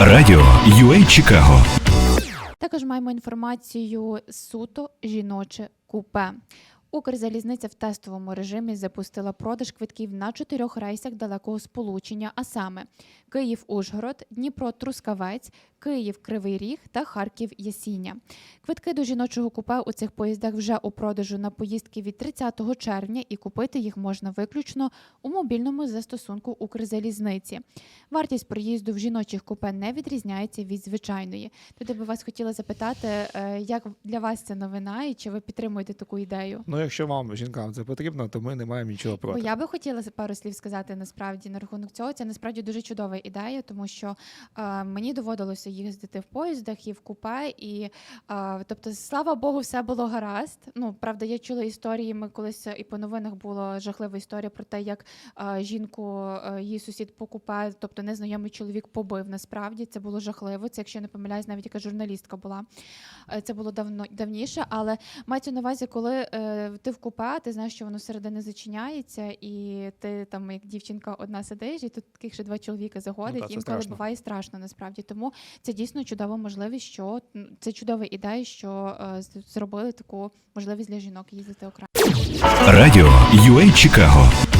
Радіо UA Чикаго. Також маємо інформацію суто жіноче купе. Укрзалізниця в тестовому режимі запустила продаж квитків на чотирьох рейсах далекого сполучення, а саме Київ-Ужгород, Дніпро-Трускавець, Київ-Кривий Ріг та Харків-Ясіння. Квитки до жіночого купе у цих поїздах вже у продажу на поїздки від 30 червня, і купити їх можна виключно у мобільному застосунку Укрзалізниці. Вартість проїзду в жіночих купе не відрізняється від звичайної. Тоді би вас хотіла запитати, е, як для вас ця новина і чи ви підтримуєте таку ідею? Ну, якщо вам, жінкам, це потрібно, то ми не маємо нічого Бо проти. я би хотіла пару слів сказати насправді на рахунок цього. Це насправді дуже чудова ідея, тому що е, мені доводилося їздити в поїздах і в купе, і е, тобто, слава Богу, все було гаразд. Ну правда, я чула історії. Ми колись і по новинах була жахлива історія про те, як е, жінку е, її сусід по купе, тобто незнайомий чоловік побив. Насправді це було жахливо. Це, якщо я не помиляюсь, навіть яка журналістка була. Е, Це було давно давніше, але мається на увазі, коли е, ти в купе, ти знаєш, що воно середини зачиняється, і ти там, як дівчинка, одна сидиш, і тут таких ще два чоловіка заходить. Ну, та, Інколи буває страшно насправді. Тому це дійсно чудова можливість, що це чудова ідея, що е, зробили таку можливість для жінок їздити окремо. Радіо UA Чикаго.